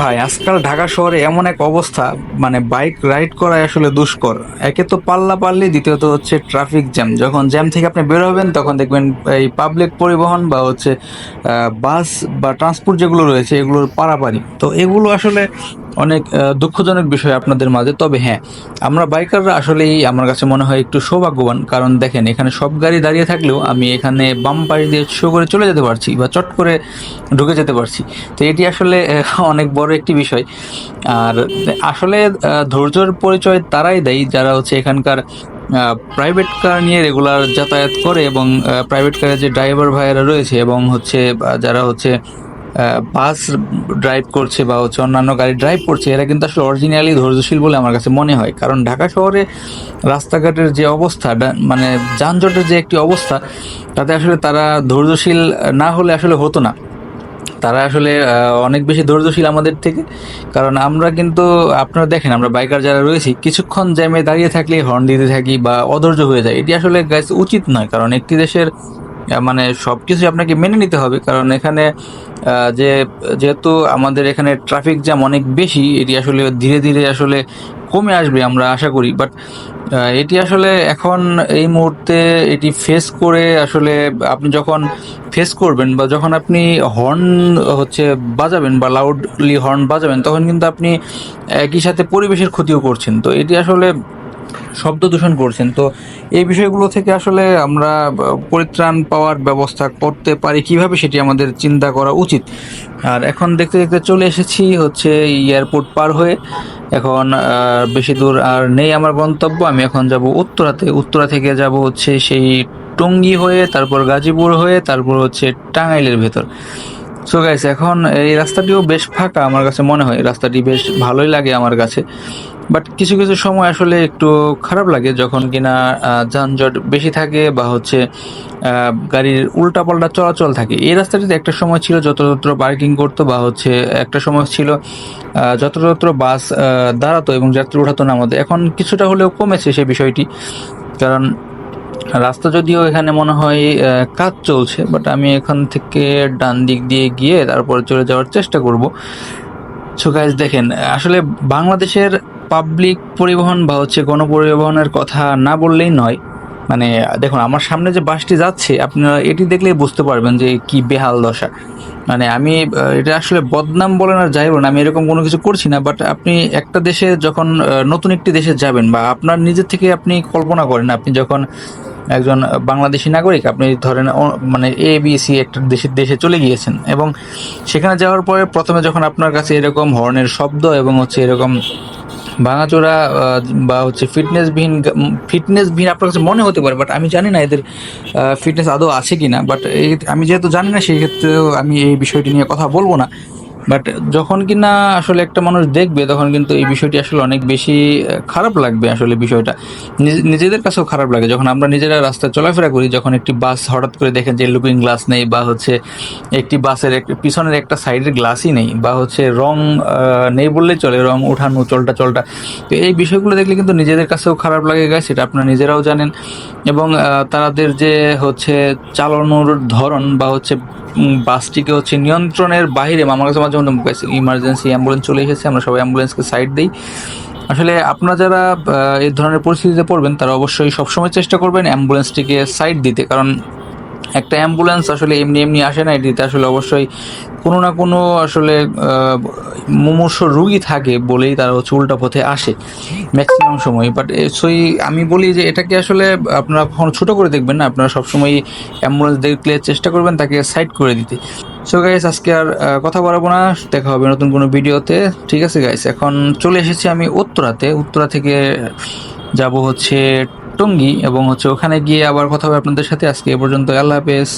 ভাই, আজকাল ঢাকা শহরে এমন এক অবস্থা মানে বাইক রাইড করা আসলে দুষ্কর। একে তো পাল্লা পাল্লি, দ্বিতীয়ত হচ্ছে ট্রাফিক জ্যাম। যখন জ্যাম থেকে আপনি বের হবেন, তখন দেখবেন এই পাবলিক পরিবহন বা হচ্ছে বাস বা ট্রান্সপোর্ট যেগুলো রয়েছে, এগুলোর পারাপারি। তো এগুলো আসলে অনেক দুঃখজনক বিষয় আপনাদের মাঝে। তবে হ্যাঁ আমরা বাইকাররা আসলেই আমার কাছে মনে হয় একটু সৌভাগ্যবান। কারণ দেখেন, এখানে সব গাড়ি দাঁড়িয়ে থাকলেও আমি এখানে বাম পাশ দিয়ে শো করে চলে যেতে পারছি বা চট করে ঢুকে যেতে পারছি। তো এটি আসলে অনেক বড় একটি বিষয়। আর আসলে ধৈর্যের পরিচয় তারাই দেয় যারা হচ্ছে এখানকার প্রাইভেট কার নিয়ে রেগুলার যাতায়াত করে এবং প্রাইভেট কারের যে ড্রাইভার ভাইয়েরা রয়েছে এবং হচ্ছে যারা হচ্ছে বাস ড্রাইভ করছে বা হচ্ছে অন্যান্য গাড়ি ড্রাইভ করছে, এরা কিন্তু আসলে অরিজিনালি ধৈর্যশীল বলে আমার কাছে মনে হয়। কারণ ঢাকা শহরে রাস্তাঘাটের যে অবস্থা মানে যানজটের যে একটি অবস্থা, তাতে আসলে তারা ধৈর্যশীল না হলে আসলে হতো না। তারা আসলে অনেক বেশি ধৈর্যশীল আমাদের থেকে। কারণ আমরা কিন্তু, আপনারা দেখেন, আমরা বাইকার যারা রয়েছি, কিছুক্ষণ জ্যামে দাঁড়িয়ে থাকলে হর্ন দিতে থাকি বা অধৈর্য হয়ে যায়। এটি আসলে গাইস উচিত নয়, কারণ একটি দেশের মানে সব কিছু আপনাকে মেনে নিতে হবে। কারণ এখানে যে, যেহেতু আমাদের এখানে ট্রাফিক জ্যাম অনেক বেশি, এটি আসলে ধীরে ধীরে আসলে কমে আসবে আমরা আশা করি। বাট এটি আসলে এখন এই মুহূর্তে এটি ফেস করে আসলে আপনি যখন ফেস করবেন বা যখন আপনি হর্ন হচ্ছে বাজাবেন বা লাউডলি হর্ন বাজাবেন, তখন কিন্তু আপনি একই সাথে পরিবেশের ক্ষতিও করছেন। তো এটি আসলে শব্দ দূষণ করছেন। তো এই বিষয়গুলো থেকে আসলে আমরা পরিত্রাণ পাওয়ার ব্যবস্থা করতে পারি কীভাবে সেটি আমাদের চিন্তা করা উচিত। আর এখন দেখতে দেখতে চলে এসেছি হচ্ছে এয়ারপোর্ট পার হয়ে। এখন বেশি দূর আর নেই আমার গন্তব্য। আমি এখন যাব উত্তরাতে। উত্তরা থেকে যাব হচ্ছে সেই টঙ্গী হয়ে, তারপর গাজীপুর হয়ে, তারপর হচ্ছে টাঙ্গাইলের ভেতর। সো গাইস এখন এই রাস্তাটিও বেশ ফাঁকা আমার কাছে মনে হয়। রাস্তাটি বেশ ভালোই লাগে আমার কাছে। বাট কিছু কিছু সময় আসলে একটু খারাপ লাগে যখন কিনা যানজট বেশি থাকে বা হচ্ছে গাড়ির উল্টাপাল্টা চলাচল থাকে। এই রাস্তাটিতে একটা সময় ছিল যত্রতত্র পার্কিং করতো বা হচ্ছে একটা সময় ছিল যত্রতত্র বাস দাঁড়াতো এবং যাত্রী উঠাতো না আমাদের। এখন কিছুটা হলেও কমেছে সে বিষয়টি। কারণ রাস্তা যদিও এখানে মনে হয় কাজ চলছে বাট আমি এখান থেকে ডান দিক দিয়ে গিয়ে তারপরে চলে যাওয়ার চেষ্টা করব। সো গাইজ দেখেন, আসলে বাংলাদেশের পাবলিক পরিবহন বা হচ্ছে গণপরিবহনের কথা না বললেই নয়। মানে দেখুন, আমার সামনে যে বাসটি যাচ্ছে, আপনারা এটি দেখলেই বুঝতে পারবেন যে কি বেহাল দশা। মানে আমি এটা আসলে বদনাম বলেন আর যাই বলেন, আমি এরকম কোনো কিছু করছি না বাট আপনি একটা দেশে যখন নতুন একটি দেশে যাবেন বা আপনার নিজের থেকে আপনি কল্পনা করেন, আপনি যখন একজন বাংলাদেশি নাগরিক, আপনি ধরেন মানে এ বি সি একটা দেশের দেশে চলে গিয়েছেন এবং সেখানে যাওয়ার পরে প্রথমে যখন আপনার কাছে এরকম হর্নের শব্দ এবং হচ্ছে এরকম ভাঙাচোরা বা হচ্ছে ফিটনেসবিহীন ফিটনেসবিহীন আপনার কাছে মনে হতে পারে, বাট আমি জানি না এদের ফিটনেস আদৌ আছে কি না বাট আমি যেহেতু জানি না, সেই ক্ষেত্রেও আমি এই বিষয়টি নিয়ে কথা বলব না। বাট যখন কিনা আসলে একটা মানুষ দেখবে, তখন কিন্তু এই বিষয়টি আসলে অনেক বেশি খারাপ লাগবে আসলে বিষয়টা। নিজ- নিজেদের কাছেও খারাপ লাগে। যখন আমরা নিজেরা রাস্তায় চলাফেরা করি, যখন একটি বাস হঠাৎ করে দেখেন যে লুকিং গ্লাস নেই বা হচ্ছে একটি বাসের পিছনের একটা সাইডের গ্লাসই নেই বা হচ্ছে রং নেই বললেই চলে, রং উঠানো, চলটা চলটা। তো এই বিষয়গুলো দেখলে কিন্তু নিজেদের কাছেও খারাপ লাগে গায়ে সেটা আপনারা নিজেরাও জানেন। এবং তাদের যে হচ্ছে চালানোর ধরন বা হচ্ছে বাসটিকে হচ্ছে নিয়ন্ত্রণের বাইরে আমার কাছে মাঝে মধ্যে ইমার্জেন্সি অ্যাম্বুলেন্স চলে এসেছে, আমরা সবাই অ্যাম্বুলেন্সকে সাইড দিই। আসলে আপনারা যারা এই ধরনের পরিস্থিতিতে পড়বেন, তারা অবশ্যই সবসময় চেষ্টা করবেন অ্যাম্বুলেন্সটিকে সাইড দিতে, কারণ একটা অ্যাম্বুলেন্স আসলে এমনি এমনি আসে না, এটিতে আসলে অবশ্যই কোনো না কোনো আসলে মুমূর্ষ রুগী থাকে বলেই তারা হচ্ছে পথে আসে ম্যাক্সিমাম সময়। বাট সই আমি বলি যে এটাকে আসলে আপনারা কখনো ছোটো করে দেখবেন না, আপনারা সবসময় অ্যাম্বুলেন্স দেখলে চেষ্টা করবেন তাকে সাইড করে দিতে। সো গাইস আজকে আর কথা বাড়াবো না, দেখা হবে নতুন কোনো ভিডিওতে। ঠিক আছে গাইস এখন চলে এসেছি আমি উত্তরাতে। উত্তরা থেকে যাব হচ্ছে টঙ্গী এবং হচ্ছে ওখানে গিয়ে আবার কথা হবে আপনাদের সাথে। আজকে এ পর্যন্ত। আল্লাহ হাফেজ।